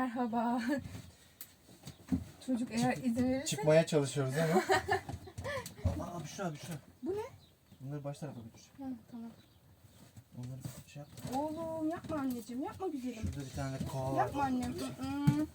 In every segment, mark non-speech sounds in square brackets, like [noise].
Merhaba. Çocuk eğer izin verirse Çıkmaya çalışıyoruz ama. [laughs] Aa Büşra Büşra. Bu ne? Bunları baş tarafa götür. Ha, tamam. Onları bir şey yap. Oğlum yapma anneciğim yapma güzelim. Şurada bir tane kova var. Yapma annem. Mm-mm. Daha,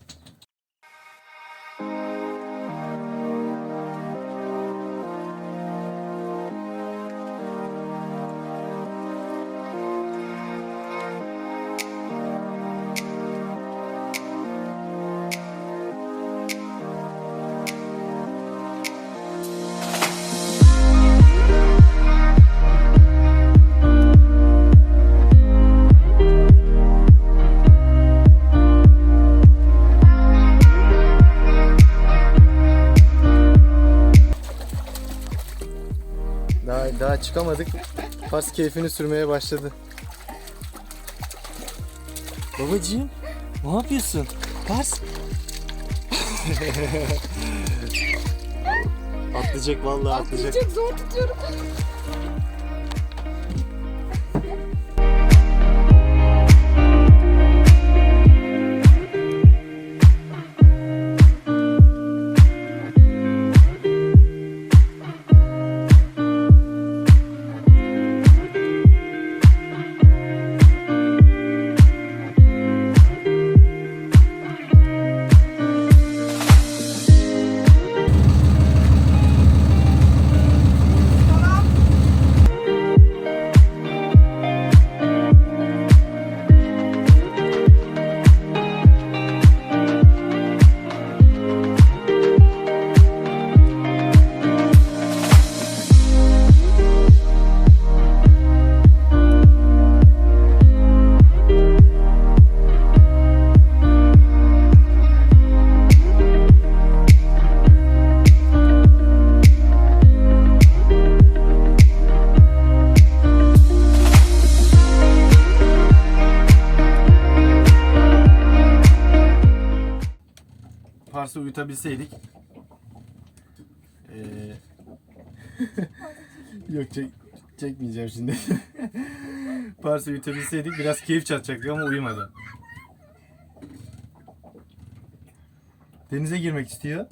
çıkamadık. Pars keyfini sürmeye başladı. Babacığım ne yapıyorsun? Pars. [laughs] atlayacak vallahi atlayacak. Atlayacak zor tutuyorum. Pars'ı uyutabilseydik. Ee... [laughs] Yok çek, çekmeyeceğim şimdi. [laughs] Pars'ı uyutabilseydik biraz keyif çatacaktık ama uyumadı. Denize girmek istiyor.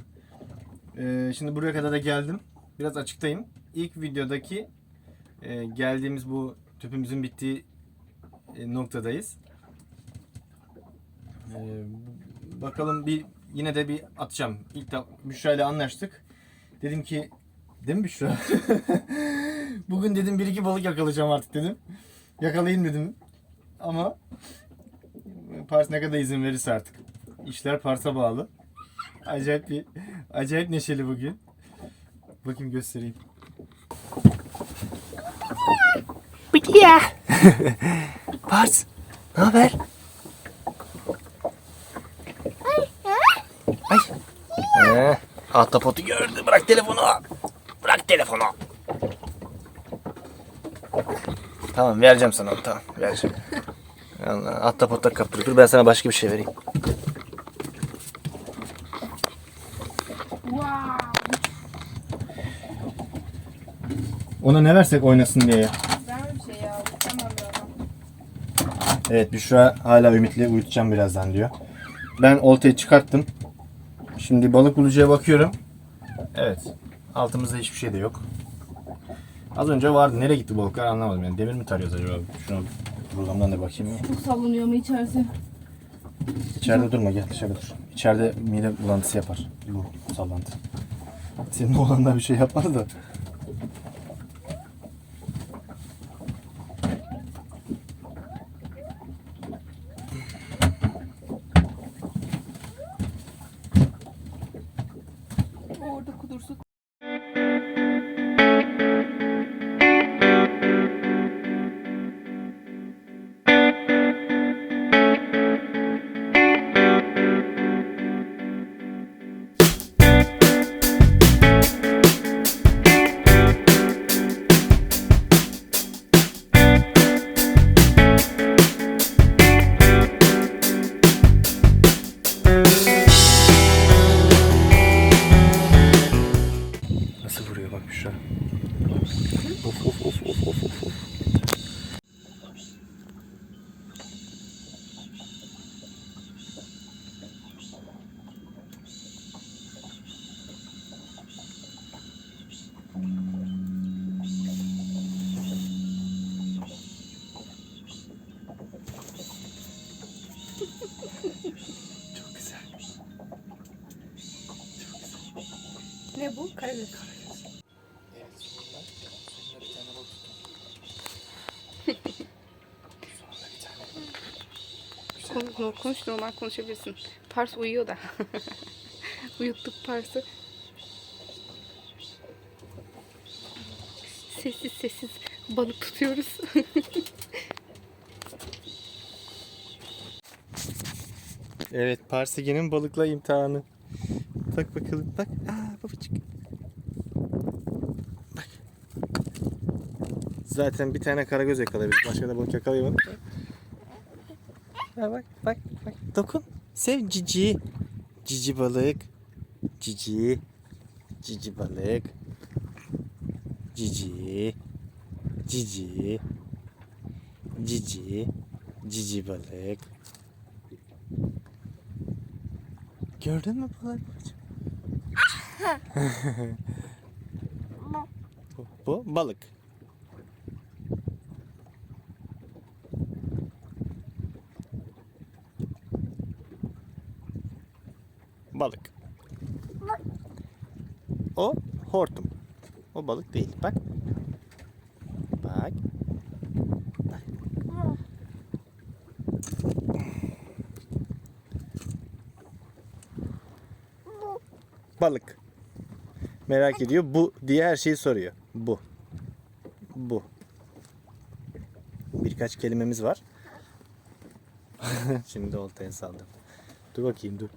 Ee, şimdi buraya kadar da geldim. Biraz açıktayım. İlk videodaki e, geldiğimiz bu tüpümüzün bittiği e, noktadayız. Ee, bakalım bir yine de bir atacağım. İlk de Büşra ile anlaştık. Dedim ki değil mi Büşra? [laughs] Bugün dedim bir iki balık yakalayacağım artık dedim. Yakalayayım dedim. Ama Pars ne kadar izin verirse artık. İşler Pars'a bağlı. Acayip bir acayip neşeli bugün. Bakayım göstereyim. Bıkıya. [laughs] Pars. Ne haber? Ay. Ee, ahtapotu gördü. Bırak telefonu. Bırak telefonu. Tamam vereceğim sana. Tamam vereceğim. Allah, ahtapota kaptır. Dur ben sana başka bir şey vereyim. Wow. Ona ne versek oynasın diye. Verme bir şey ya. Evet Büşra hala ümitli uyutacağım birazdan diyor. Ben oltayı çıkarttım. Şimdi balık bulucuya bakıyorum. Evet. Altımızda hiçbir şey de yok. Az önce vardı. Nereye gitti balıklar anlamadım. Yani demir mi tarıyoruz acaba? Şuna buradan da bakayım. Çok sallanıyor mu içerisi? İçeride durma gel dışarı dur. İçeride mide bulantısı yapar. Bu sallantı. Senin oğlanlar bir şey yapmadı da. Evet. Kon- Konuş normal konuşabilirsin. Pars uyuyor da. [laughs] Uyuttuk Pars'ı. Sessiz sessiz balık tutuyoruz. [laughs] Evet Parsege'nin balıkla imtihanı. Bak bakalım bak. Aa babacık. Bak. Zaten bir tane karagöz yakalayabildik. Başka da balık yakalayamadık. Ha, bak bak bak. Dokun. Sev cici. Cici balık. Cici. Cici balık. Cici. Cici. Cici. Cici balık. Gördün mü balık? Bu, balık. Balık. O hortum. O balık değil. Bak. Bak. Balık. Merak ediyor. Bu diye her şeyi soruyor. Bu. Bu. Birkaç kelimemiz var. [laughs] Şimdi oltaya saldım. Dur bakayım dur.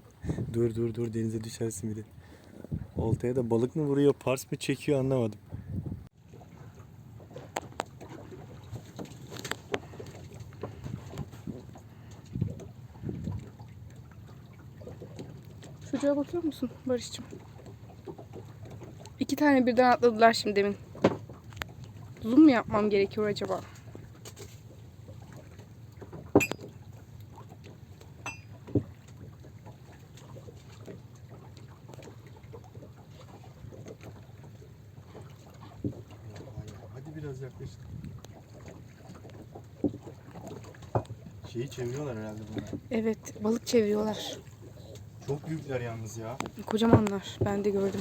Dur dur dur denize düşersin bir de. Oltaya da balık mı vuruyor, pars mı çekiyor anlamadım. Çocuğa bakıyor musun Barış'cığım? İki tane birden atladılar şimdi demin. Zoom mu yapmam gerekiyor acaba? Hadi biraz yaklaş. Şeyi çeviriyorlar herhalde bunlar. Evet balık çeviriyorlar. Çok büyükler yalnız ya. Kocamanlar. Ben de gördüm.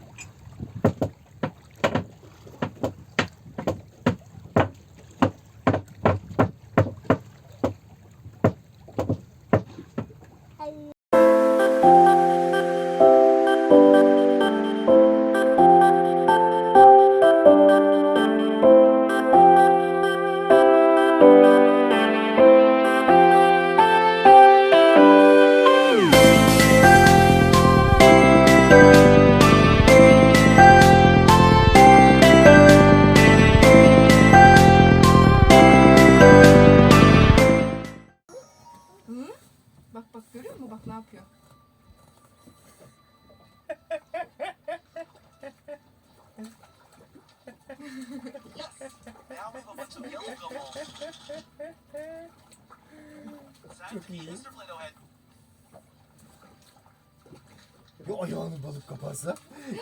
Ya ayağını balık kaparsa?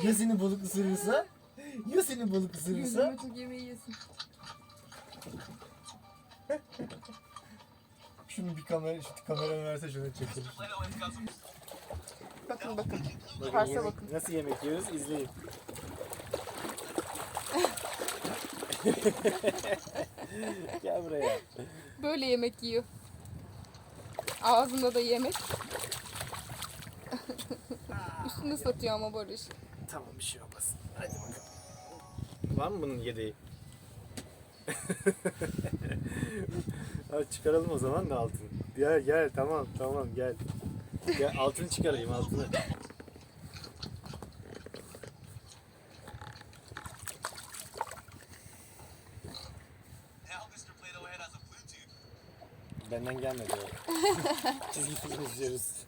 Ya seni balık ısırırsa? Ya seni balık ısırırsa? çok yemeği yesin. Şunu bir kamera, şu kameranı verse şunu çekelim. Bakın bakın. Parsa bakın. Nasıl yemek yiyoruz izleyin. [laughs] Gel buraya. Böyle yemek yiyor. Ağzında da yemek. [laughs] Üstünde satıyor ama Barış. Tamam bir şey olmaz. Hadi bakalım. Var mı bunun yedeği? [laughs] Hadi çıkaralım o zaman da altını. Gel gel tamam tamam gel. Gel altını çıkarayım altını. Benden gelmedi o. [laughs] Çizgi film izliyoruz.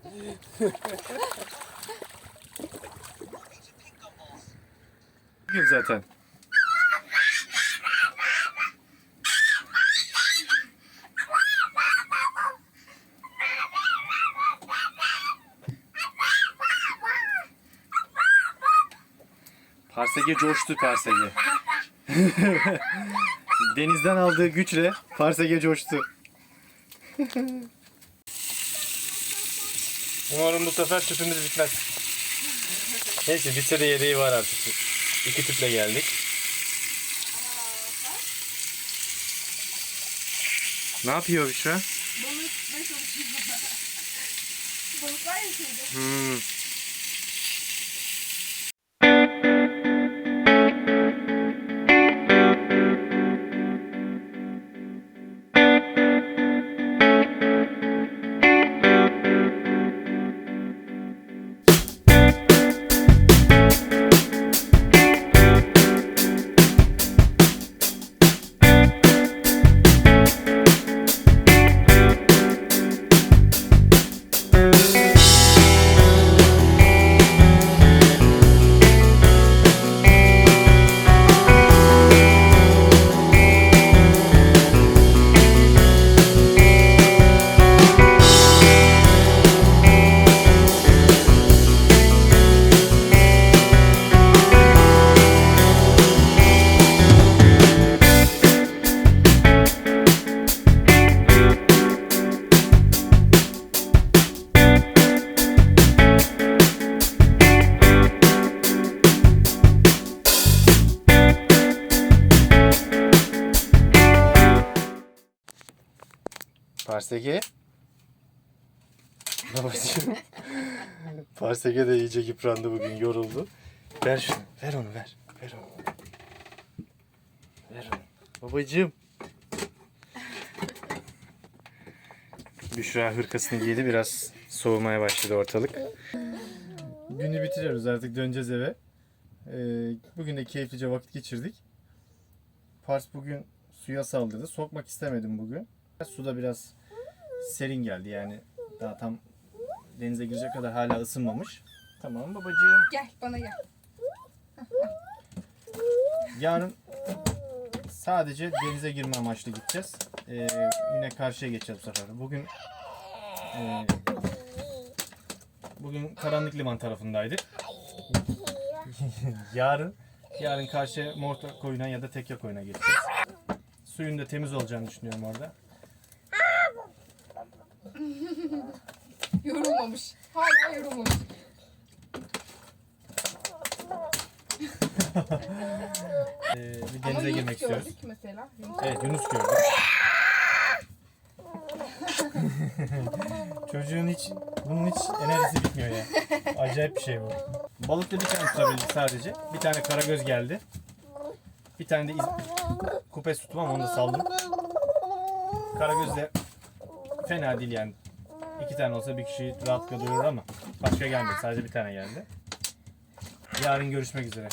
Gün zaten. Parsege coştu Parsege. [laughs] Denizden aldığı güçle Parsege coştu. [laughs] Umarım bu sefer tüpümüz bitmez. Neyse bitse de yedeği var artık. İki tüple geldik. Ne yapıyor Büşra? Balık tutmaya çalışıyorum. Balık var ya şeyde. Hmm. Parseke. [laughs] Babacığım. Parseke de iyice yıprandı bugün, yoruldu. Ver şunu, ver onu, ver. Ver onu. Ver onu. Babacığım. Büşra hırkasını giydi, biraz soğumaya başladı ortalık. Günü bitiriyoruz artık, döneceğiz eve. Ee, bugün de keyiflice vakit geçirdik. Pars bugün suya saldırdı. Sokmak istemedim bugün. Suda biraz serin geldi yani. Daha tam denize girecek kadar hala ısınmamış. Tamam babacığım. Gel bana gel. Yarın sadece denize girme amaçlı gideceğiz. Ee, yine karşıya geçeceğiz bu sefer. Bugün e, bugün Karanlık Liman tarafındaydık. [laughs] yarın yarın karşıya Morta koyuna ya da Tekya koyuna geçeceğiz. Suyun da temiz olacağını düşünüyorum orada. [laughs] Yorulmamış. Hala yorulmamış. [laughs] Ee, bir Ama denize Yunus girmek istiyoruz. gördük mesela. Evet Yunus gördük. [laughs] Çocuğun hiç bunun hiç enerjisi bitmiyor ya. Acayip bir şey bu. Balıkta bir tane tutabildik sadece. Bir tane karagöz geldi. Bir tane de iz... kupes tuttum ama onu da saldım. Karagöz de fena değil yani. İki tane olsa bir kişi rahatlıkla doyurur ama başka gelmedi. Sadece bir tane geldi. Yarın görüşmek üzere.